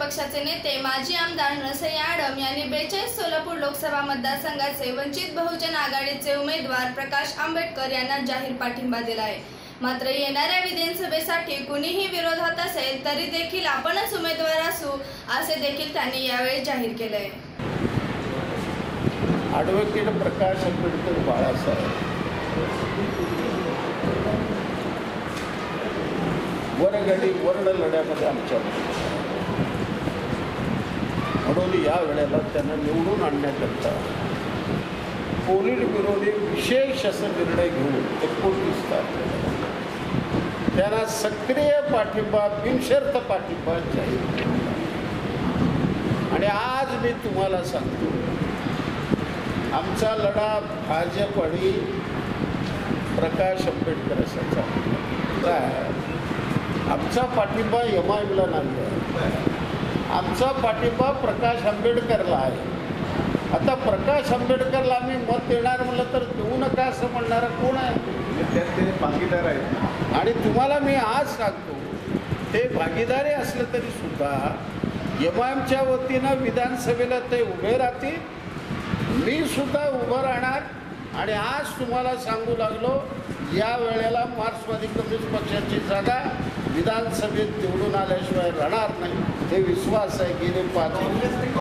पक्षाचे नेते माजी आमदार नरसई आडम यांनी बेचाळीस सोलापूर लोकसभा मतदारसंघाचे वंचित बहुजन आघाडीचे उमेदवार प्रकाश आंबेडकर यांना जाहीर पाठिंबा दिला आहे मात्र येणाऱ्या विधानसभेसाठी कुणीही विरोधात असेल तरी देखील आपणच उमेदवार असू असे देखील त्यांनी यावेळी जाहीर केले आहे ॲडव्होकेट प्रकाश आंबेडकर बाळासाहेब. वरगडी वर्ण लढ्यामध्ये आमच्या म्हणून या वेळेला त्यांना निवडून आणण्याकरता कोविड विरोधी विशेष असा निर्णय घेऊन एकोणतीस तारखेला त्यांना सक्रिय पाठिंबा बिनशर्त पाठिंबा जाहीर केला. आणि आज मी तुम्हाला सांगतो आमचा लढा भाजप आणि प्रकाश आंबेडकर असा आमचा पाठिंबा एम आय एमला नाही आहे आमचा पाठिंबा प्रकाश आंबेडकरला आहे. आता प्रकाश आंबेडकरला आम्ही मत देणार म्हटलं तर देऊ नका असं म्हणणारा कोण आहे? भागीदार आहेत आणि तुम्हाला मी आज सांगतो ते भागीदारी असलं तरी सुद्धा एम आय एमच्या वतीनं विधानसभेला ते उभे राहतील. मी सुद्धा उभं राहणार आणि आज तुम्हाला सांगू लागलो या वेळेला मार्क्सवादी कम्युनिस्ट पक्षाची जागा विधानसभेत निवडून आल्याशिवाय राहणार नाही. हे विश्वास आहे गेले पाच